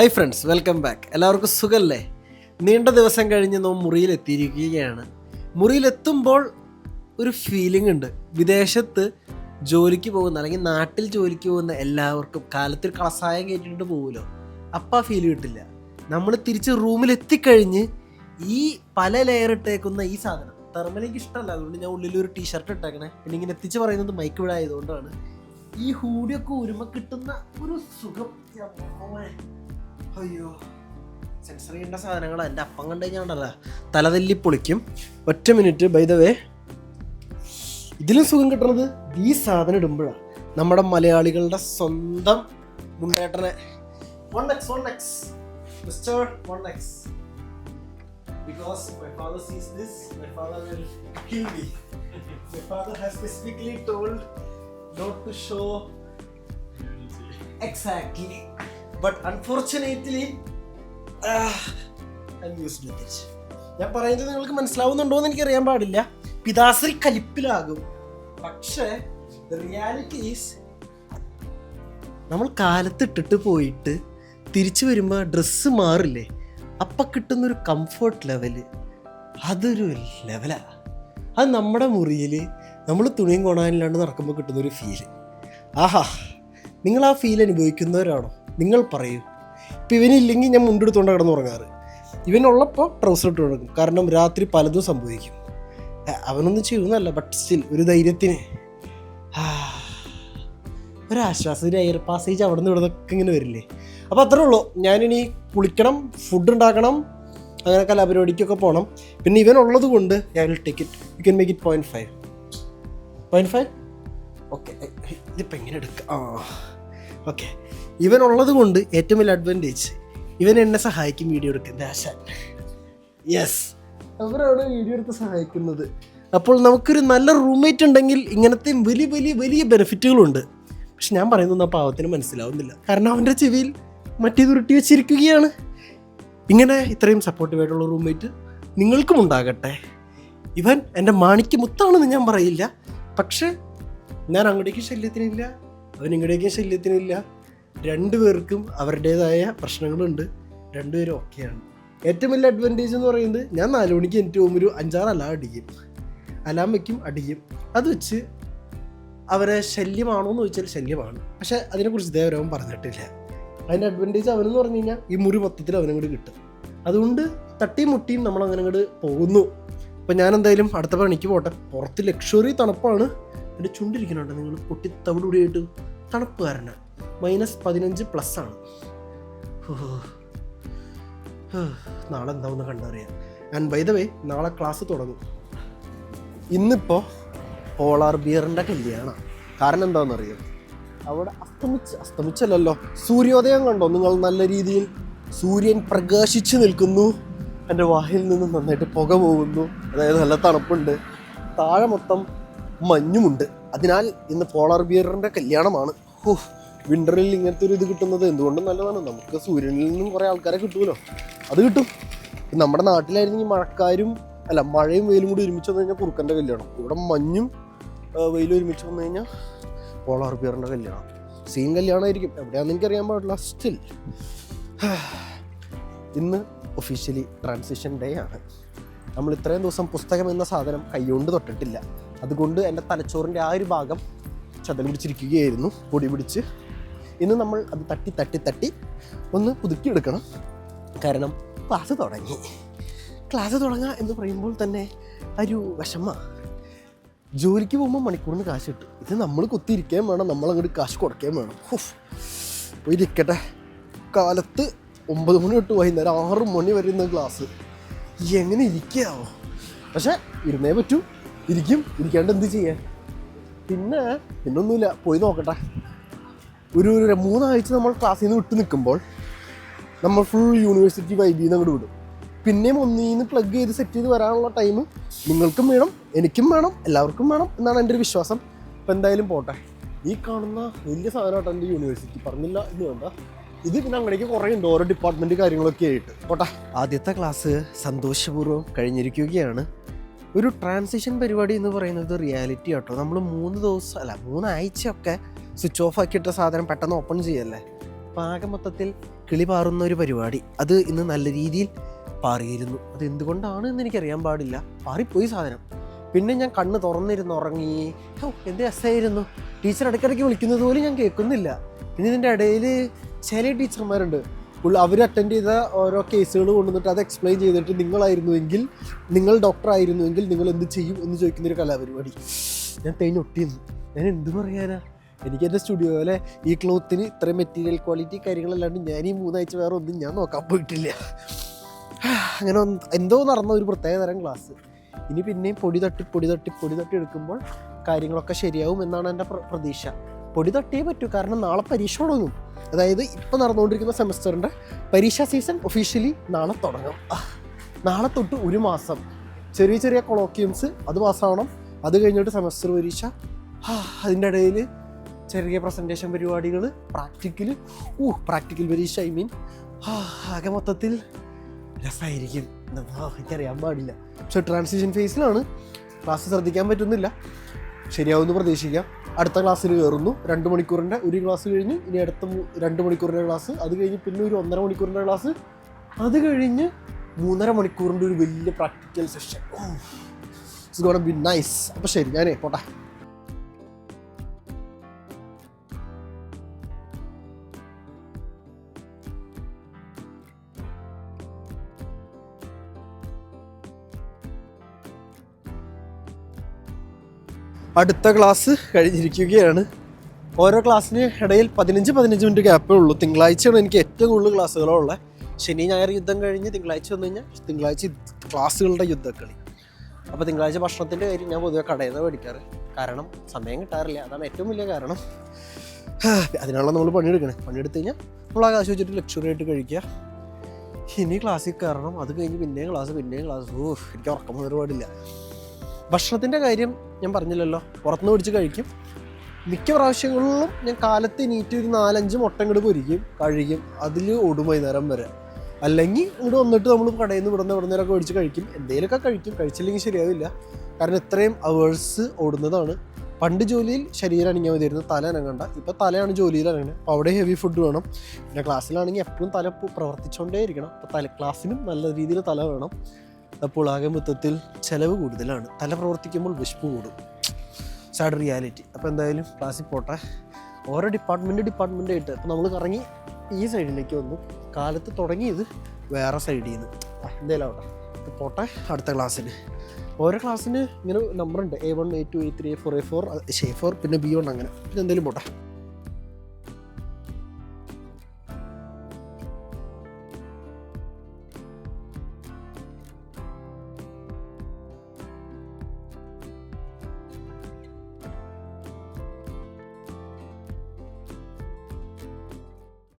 Hi friends welcome back എല്ലാവർക്കും സുഖല്ലേ? നീണ്ട ദിവസം കഴിഞ്ഞ് നാം മുറിയിലെത്തിയിരിക്കുകയാണ്. മുറിയിലെത്തുമ്പോൾ ഒരു ഫീലിംഗ് ഉണ്ട്. വിദേശത്ത് ജോലിക്ക് പോകുന്ന അല്ലെങ്കിൽ നാട്ടിൽ ജോലിക്ക് പോകുന്ന എല്ലാവർക്കും കാലത്തിൽ കളസായം കയറ്റിട്ട് പോകുമല്ലോ അപ്പം ആ ഫീൽ കിട്ടില്ല. നമ്മൾ തിരിച്ച് റൂമിലെത്തിക്കഴിഞ്ഞ് ഈ പല ലെയർ ഇട്ടേക്കുന്ന ഈ സാധനം തെർമൽ ഇഷ്ടമല്ല. അതുകൊണ്ട് ഞാൻ ഉള്ളിൽ ഒരു ടീഷർട്ട് ഇട്ടേക്കണേ. പിന്നെ ഇങ്ങനെ എത്തിച്ച് പറയുന്നത് മൈക്ക് വിടായതുകൊണ്ടാണ് ഈ ഹൂഡിയൊക്കെ ഒരുമ കിട്ടുന്ന ഒരു സുഖം. അയ്യോ. സെൻസർ ചെയ്യേണ്ട സാധനങ്ങൾ എന്റെ അപ്പം കണ്ടു കഴിഞ്ഞാൽ തലതല്ലി പൊളിക്കും. ഒറ്റ മിനിറ്റ് ബൈ ദ വേ ഇതിലും സുഖം കിട്ടുന്നത് ഈ സാധനം ഇടുമ്പോഴാണ് നമ്മുടെ മലയാളികളുടെ സ്വന്തം മുണ്ടേട്ടനെ. One X one X mister one X because my father sees this, my father will kill me. my father has specifically told not to show exactly, with it. ഞാൻ പറയുന്നത് നിങ്ങൾക്ക് മനസ്സിലാവുന്നുണ്ടോ എന്ന് എനിക്ക് അറിയാൻ പാടില്ല. പിതാശ്രീ കലിപ്പിലാകും. പക്ഷേ റിയാലിറ്റി ഈസ് നമ്മൾ കാലത്തിട്ടിട്ട് പോയിട്ട് തിരിച്ചു വരുമ്പോൾ ഡ്രസ്സ് മാറില്ലേ? അപ്പം കിട്ടുന്നൊരു കംഫർട്ട് ലെവൽ അതൊരു ലെവലാ അത് നമ്മുടെ മുറിയിൽ നമ്മൾ തുണിയും കൊണാനില്ലാണ്ട് നടക്കുമ്പോൾ കിട്ടുന്നൊരു ഫീൽ ആഹാ നിങ്ങൾ ആ ഫീൽ അനുഭവിക്കുന്നവരാണോ? നിങ്ങൾ പറയൂ. ഇപ്പം ഇവനില്ലെങ്കിൽ ഞാൻ മുണ്ടെടുത്തുകൊണ്ട് കിടന്ന് ഉറങ്ങാറ്. ഇവനുള്ളപ്പോൾ ട്രൗസർ ഇട്ട് കൊടുക്കും. കാരണം രാത്രി പലതും സംഭവിക്കും. അവനൊന്നും ചെയ്യുന്നല്ല ബട്ട് സ്റ്റിൽ ഒരു ധൈര്യത്തിന്. ഒരാശ്വാസത്തിന് എയർ പാസേജ് അവിടെ നിന്ന് ഇവിടുന്നൊക്കെ ഇങ്ങനെ വരില്ലേ. അപ്പോൾ അത്രേ ഉള്ളൂ. ഞാനിനി കുളിക്കണം ഫുഡ് ഉണ്ടാക്കണം അങ്ങനെ കലാപരിപാടിക്കൊക്കെ പോകണം പിന്നെ ഇവൻ ഉള്ളത് കൊണ്ട് ഞാൻ will take it you can make it point five point five okay ഇതിപ്പോൾ എങ്ങനെ എടുക്കാം? ആ. ഓക്കെ ഇവൻ കൊണ്ട് ഏറ്റവും വലിയ അഡ്വാന്റേജ് ഇവൻ എന്നെ സഹായിക്കും വീഡിയോ എടുക്കാൻ. ആശാൻ യെസ് അവരാണ് വീഡിയോ എടുത്ത് സഹായിക്കുന്നത്. അപ്പോൾ നമുക്കൊരു നല്ല റൂംമേറ്റ് ഉണ്ടെങ്കിൽ ഇങ്ങനത്തെ വലിയ വലിയ വലിയ ബെനിഫിറ്റുകളുണ്ട് പക്ഷെ ഞാൻ പറയുന്നത് ആ പാവത്തിന് മനസ്സിലാവുന്നില്ല. കാരണം അവന്റെ ചെവിയിൽ മറ്റേ ഉരുട്ടി വെച്ചിരിക്കുകയാണ്. ഇങ്ങനെ ഇത്രയും സപ്പോർട്ടീവായിട്ടുള്ള റൂംമേറ്റ് നിങ്ങൾക്കും ഉണ്ടാകട്ടെ. ഇവൻ എന്റെ മാണിക്ക് മുത്താണെന്ന് ഞാൻ പറയില്ല. പക്ഷേ ഞാൻ അങ്ങോട്ടേക്ക് ശല്യത്തിനില്ല. അവൻ ഇങ്ങോട്ടേക്കും ശല്യത്തിനില്ല. രണ്ടുപേർക്കും അവരുടേതായ പ്രശ്നങ്ങളുണ്ട്. രണ്ടുപേരും ഓക്കെയാണ് ഏറ്റവും വലിയ അഡ്വാന്റേജ് എന്ന് പറയുന്നത് ഞാൻ നാല് മണിക്ക് എനിക്ക് ഒരു അഞ്ചാറ് അലാം അടിക്കും. അലാം വയ്ക്കും അടിക്കും. അത് വെച്ച് അവരെ ശല്യമാണോ എന്ന് ചോദിച്ചാൽ ശല്യമാണ്. പക്ഷെ അതിനെക്കുറിച്ച് അവൻ പറഞ്ഞിട്ടില്ല. അതിന്റെ അഡ്വാന്റേജ് അവനെന്ന് പറഞ്ഞു കഴിഞ്ഞാൽ ഈ മുറി മൊത്തത്തിൽ അവനങ്ങോട്ട് കിട്ടും. അതുകൊണ്ട് തട്ടിയും മുട്ടിയും നമ്മൾ അങ്ങനെ അങ്ങോട്ട് പോകുന്നു. അപ്പം ഞാൻ എന്തായാലും അടുത്ത പണിക്ക് പോട്ടെ. പുറത്ത് ലക്ഷറി തണുപ്പാണ്. എന്റെ ചുണ്ടിരിക്കുന്നുണ്ട്. നിങ്ങൾ പൊട്ടി തവിടുകൂടിയായിട്ട് തണുപ്പ് കാരണം മൈനസ് പതിനഞ്ച് പ്ലസ് ആണ്. നാളെ എന്താവുന്ന കണ്ടറിയാം. ആൻഡ് ബൈ ദ വേ നാളെ ക്ലാസ് തുടങ്ങും. ഇന്നിപ്പോൾ പോളാർ ബിയറിന്റെ കല്യാണമാണ് കാരണം എന്താണെന്നറിയോ? അവിടെ അസ്തമിച്ച് അസ്തമിച്ചല്ലല്ലോ. സൂര്യോദയം കണ്ടോ നിങ്ങൾ നല്ല രീതിയിൽ? സൂര്യൻ പ്രകാശിച്ചു നിൽക്കുന്നു. എന്റെ വായിൽ നിന്ന് നന്നായിട്ട് പുക പോകുന്നു. അതായത് നല്ല തണുപ്പുണ്ട്. താഴെ മൊത്തം മഞ്ഞുമുണ്ട്. അതിനാൽ ഇന്ന് പോളാർ ബിയറിന്റെ കല്യാണമാണ്. ഹോ വിന്ററിൽ ഇങ്ങനത്തെ ഒരു ഇത് കിട്ടുന്നത് എന്തുകൊണ്ടും നല്ലതാണ്. നമുക്ക് സൂര്യനിൽ നിന്നും കുറേ ആൾക്കാരെ കിട്ടുമല്ലോ. അത് കിട്ടും. നമ്മുടെ നാട്ടിലായിരുന്നെങ്കിൽ മഴക്കാരും അല്ല മഴയും വെയിലും കൂടി ഒരുമിച്ച് വന്നു കഴിഞ്ഞാൽ കുറുക്കന്റെ കല്യാണം. ഇവിടെ മഞ്ഞും വെയിലും ഒരുമിച്ച് വന്നു കഴിഞ്ഞാൽ പോളാർ ബിയറിന്റെ കല്യാണം. സീൻ കല്യാണമായിരിക്കും. എവിടെയാണെന്ന് എനിക്കറിയാൻ പാടില്ല. സ്റ്റിൽ ഇന്ന് ഒഫീഷ്യലി ട്രാൻസിഷൻ ഡേ ആണ്. നമ്മൾ ഇത്രയും ദിവസം പുസ്തകം എന്ന സാധനം കൈകൊണ്ട് തൊട്ടിട്ടില്ല. അതുകൊണ്ട് എന്റെ തലച്ചോറിന്റെ ആ ഒരു ഭാഗം ചതൽ പിടിച്ചിരിക്കുകയായിരുന്നു. പൊടി പിടിച്ച്. ഇന്ന് നമ്മൾ അത് തട്ടി തട്ടി തട്ടി ഒന്ന് പുതുക്കിയെടുക്കണം. കാരണം ക്ലാസ് തുടങ്ങി. ക്ലാസ് തുടങ്ങുക എന്ന് പറയുമ്പോൾ തന്നെ ഒരു വിഷമ. ജോലിക്ക് പോകുമ്പോൾ മണിക്കൂറിന് കാശ് കിട്ടും. ഇത് നമ്മൾ കുത്തിയിരിക്കുകയും വേണം നമ്മൾ അങ്ങോട്ട് കാശ് കൊടുക്കുകയും വേണം. ഹുഫ്. പോയി ഇരിക്കട്ടെ കാലത്ത് ഒമ്പത് മണി തൊട്ട് വൈകുന്നേരം ആറ് മണി വരെ ഇന്ന് ക്ലാസ്. എങ്ങനെ ഇരിക്കാവോ? പക്ഷേ ഇരുന്നേ പറ്റൂ. ഇരിക്കും. ഇരിക്കാണ്ട് എന്ത് ചെയ്യാൻ? പിന്നെ പിന്നൊന്നുമില്ല. പോയി നോക്കട്ടെ. ഒരു ഒരു മൂന്നാഴ്ച നമ്മൾ ക്ലാസ്സിൽ നിന്ന് വിട്ട് നിൽക്കുമ്പോൾ നമ്മൾ ഫുൾ യൂണിവേഴ്സിറ്റി വൈബിൽ നിന്ന് അങ്ങോട്ട് വിടും. പിന്നെയും ഒന്നീന്ന് പ്ലഗ് ചെയ്ത് സെറ്റ് ചെയ്ത് വരാനുള്ള ടൈം നിങ്ങൾക്കും വേണം എനിക്കും വേണം എല്ലാവർക്കും വേണം എന്നാണ് എന്റെ ഒരു വിശ്വാസം. അപ്പം എന്തായാലും പോട്ടെ. ഈ കാണുന്ന വലിയ സാധനമായിട്ട് എന്റെ യൂണിവേഴ്സിറ്റി പറഞ്ഞില്ല എന്ന് വേണ്ട. ഇത് പിന്നെ അങ്ങടേക്ക് കുറേ ഉണ്ട്. ഓരോ ഡിപ്പാർട്ട്മെന്റ് കാര്യങ്ങളൊക്കെ ആയിട്ട്. പോട്ടെ. ആദ്യത്തെ ക്ലാസ് സന്തോഷപൂർവം കഴിഞ്ഞിരിക്കുകയാണ്. ഒരു ട്രാൻസിഷൻ പരിപാടി എന്ന് പറയുന്നത് റിയാലിറ്റി ആട്ടോ. നമ്മൾ മൂന്ന് ദിവസം അല്ല മൂന്നാഴ്ചയൊക്കെ സ്വിച്ച് ഓഫ് ആക്കിയിട്ട സാധനം പെട്ടെന്ന് ഓപ്പൺ ചെയ്യല്ലേ? പാക മൊത്തത്തിൽ കിളി പാറുന്ന ഒരു പരിപാടി. അത് ഇന്ന് നല്ല രീതിയിൽ പാറിയിരുന്നു. അത് എന്തുകൊണ്ടാണ് എന്ന് എനിക്കറിയാൻ പാടില്ല. പാറിപ്പോയി സാധനം. പിന്നെ ഞാൻ കണ്ണ് തുറന്നിരുന്നു ഉറങ്ങി. ഓ എന്ത് രസമായിരുന്നു ടീച്ചർ ഇടയ്ക്കിടയ്ക്ക് വിളിക്കുന്നത് പോലും ഞാൻ കേൾക്കുന്നില്ല. പിന്നെ ഇതിന്റെ ഇടയിൽ ചില ടീച്ചർമാരുണ്ട്. അവർ അറ്റൻഡ് ചെയ്ത ഓരോ കേസുകൾ കൊണ്ടുവന്നിട്ട് അത് എക്സ്പ്ലെയിൻ ചെയ്തിട്ട് നിങ്ങളായിരുന്നുവെങ്കിൽ നിങ്ങൾ ഡോക്ടർ ആയിരുന്നുവെങ്കിൽ നിങ്ങൾ എന്ത് ചെയ്യും എന്ന് ചോദിക്കുന്ന ഒരു കലാപരിപാടി. ഞാൻ തേഞ്ഞൊട്ടിയിരുന്നു ഞാൻ എന്ത് പറയാനാ? എനിക്ക് എന്റെ സ്റ്റുഡിയോയിലെ ഈ ക്ലോത്തിന് ഇത്രയും മെറ്റീരിയൽ ക്വാളിറ്റി കാര്യങ്ങളല്ലാണ്ട് ഞാൻ ഈ മൂന്നാഴ്ച വേറെ ഒന്നും ഞാൻ നോക്കാൻ പോയിട്ടില്ല. അങ്ങനെ എന്തോ നടന്ന ഒരു പ്രത്യേക തരം ക്ലാസ് ഇനി പിന്നെയും പൊടി തട്ടി പൊടി തട്ടി പൊടി തട്ടി എടുക്കുമ്പോൾ കാര്യങ്ങളൊക്കെ ശരിയാവും എന്നാണ് എന്റെ പ്രതീക്ഷ. പൊടി തട്ടിയേ പറ്റൂ കാരണം നാളെ പരീക്ഷ തുടങ്ങും. അതായത് ഇപ്പം നടന്നുകൊണ്ടിരിക്കുന്ന സെമസ്റ്ററിന്റെ പരീക്ഷാ സീസൺ ഒഫീഷ്യലി നാളെ തുടങ്ങും. നാളെ തൊട്ട് ഒരു മാസം. ചെറിയ ചെറിയ കൊളോക്കിയംസ് അത് പാസ്സാവണം അത് കഴിഞ്ഞിട്ട് സെമസ്റ്റർ പരീക്ഷ. അതിന്റെ ഇടയിൽ ചെറിയ പ്രസന്റേഷൻ പരിപാടികൾ പ്രാക്ടിക്കൽ ഊ പ്രാക്ടിക്കൽ പരീക്ഷ ഐ മീൻ ആകെ മൊത്തത്തിൽ രസമായിരിക്കും എനിക്കറിയാൻ പാടില്ല. പക്ഷെ ട്രാൻസിഷൻ ഫേസിലാണ് ക്ലാസ് ശ്രദ്ധിക്കാൻ പറ്റുന്നില്ല. ശരിയാവുമെന്ന് പ്രതീക്ഷിക്കാം. അടുത്ത ക്ലാസ്സിൽ കയറുന്നു രണ്ട് മണിക്കൂറിന്റെ ഒരു ക്ലാസ് കഴിഞ്ഞ് ഇനി അടുത്ത രണ്ട് മണിക്കൂറിന്റെ ക്ലാസ് അത് കഴിഞ്ഞ് പിന്നെ ഒരു ഒന്നര മണിക്കൂറിന്റെ ക്ലാസ് അത് കഴിഞ്ഞ് മൂന്നര മണിക്കൂറിന്റെ ഒരു വലിയ practical session it's gonna be nice അപ്പോൾ ശരി ഞാനേ പോട്ടെ. അടുത്ത ക്ലാസ് കഴിഞ്ഞിരിക്കുകയാണ്. ഓരോ ക്ലാസ്സിന് ഇടയിൽ പതിനഞ്ച് പതിനഞ്ച് മിനിറ്റ് ഗ്യാപ്പേ ഉള്ളൂ. തിങ്കളാഴ്ചയാണ് എനിക്ക് ഏറ്റവും കൂടുതൽ ക്ലാസ്സുകളുള്ളത് ശനി ഞായർ യുദ്ധം കഴിഞ്ഞ് തിങ്കളാഴ്ച വന്നു കഴിഞ്ഞാൽ തിങ്കളാഴ്ച ക്ലാസ്സുകളുടെ യുദ്ധക്കളി. അപ്പോൾ തിങ്കളാഴ്ച ഭക്ഷണത്തിന്റെ കാര്യം ഞാൻ പൊതുവെ കടയിൽ നിന്ന് മേടിക്കാറ്. കാരണം സമയം കിട്ടാറില്ല. അതാണ് ഏറ്റവും വലിയ കാരണം. അതിനാണല്ലോ നമ്മൾ പണിയെടുക്കണേ. പണിയെടുത്ത് കഴിഞ്ഞാൽ നമ്മൾ ആ കാശ് വെച്ചിട്ട് ലക്ഷറി ആയിട്ട് കഴിക്കുക. ഇനി ക്ലാസ്സിൽ കയറണം അത് കഴിഞ്ഞ് പിന്നെയും ക്ലാസ് പിന്നെയും ക്ലാസ് ഓ എനിക്ക് ഉറക്കം ഒരുപാടില്ല പാടില്ല. ഭക്ഷണത്തിന്റെ കാര്യം ഞാൻ പറഞ്ഞില്ലല്ലോ. പുറത്തുനിന്ന് പിടിച്ച് കഴിക്കും. മിക്ക പ്രാവശ്യങ്ങളിലും ഞാൻ കാലത്ത് നീറ്റ് ഒരു നാലഞ്ച് മുട്ട ഇങ്ങോട്ട് പൊരിക്കും കഴിക്കും അതിൽ ഓടും വൈകുന്നേരം വരെ. അല്ലെങ്കിൽ ഇങ്ങോട്ട് വന്നിട്ട് നമ്മൾ കടയിൽ നിന്ന് ഇവിടുന്ന് ഇവിടുന്നേരൊക്കെ മേടിച്ച് കഴിക്കും. എന്തെങ്കിലുമൊക്കെ കഴിക്കും. കഴിച്ചില്ലെങ്കിൽ ശരിയാവില്ല. കാരണം ഇത്രയും അവേഴ്സ് ഓടുന്നതാണ്. പണ്ട് ജോലിയിൽ ശരീരം അനങ്ങിയാൽ മതിയായിരുന്നു. തല അനങ്ങണ്ട. ഇപ്പം തലയാണ് ജോലിയിൽ അനങ്ങണത് അപ്പോൾ അവിടെ ഹെവി ഫുഡ് വേണം. പിന്നെ ക്ലാസ്സിലാണെങ്കിൽ എപ്പോഴും തല പ്രവർത്തിച്ചുകൊണ്ടേ ഇരിക്കണം അപ്പോൾ തല ക്ലാസ്സിനും നല്ല രീതിയിൽ തല വേണം. അപ്പോൾ ആകെ മൊത്തത്തിൽ ചിലവ് കൂടുതലാണ്. തല പ്രവർത്തിക്കുമ്പോൾ വിശപ്പ് കൂടും. സാഡ് റിയാലിറ്റി അപ്പോൾ എന്തായാലും ക്ലാസ്സിൽ പോട്ടെ. ഓരോ ഡിപ്പാർട്ട്മെന്റ് ഡിപ്പാർട്ട്മെന്റ് ആയിട്ട് അപ്പോൾ നമ്മൾ കറങ്ങി ഈ സൈഡിലേക്ക് വന്നു. കാലത്ത് തുടങ്ങിയത് വേറെ സൈഡിൽ നിന്ന് എന്തായാലും ആവട്ടെ. അപ്പോൾ പോട്ടെ അടുത്ത ക്ലാസ്സിന്. ഓരോ ക്ലാസ്സിന് ഇങ്ങനെ നമ്പർ ഉണ്ട്. A one A two A three A four A four A four പിന്നെ ബി വൺ അങ്ങനെ. പിന്നെ എന്തായാലും പോട്ടെ.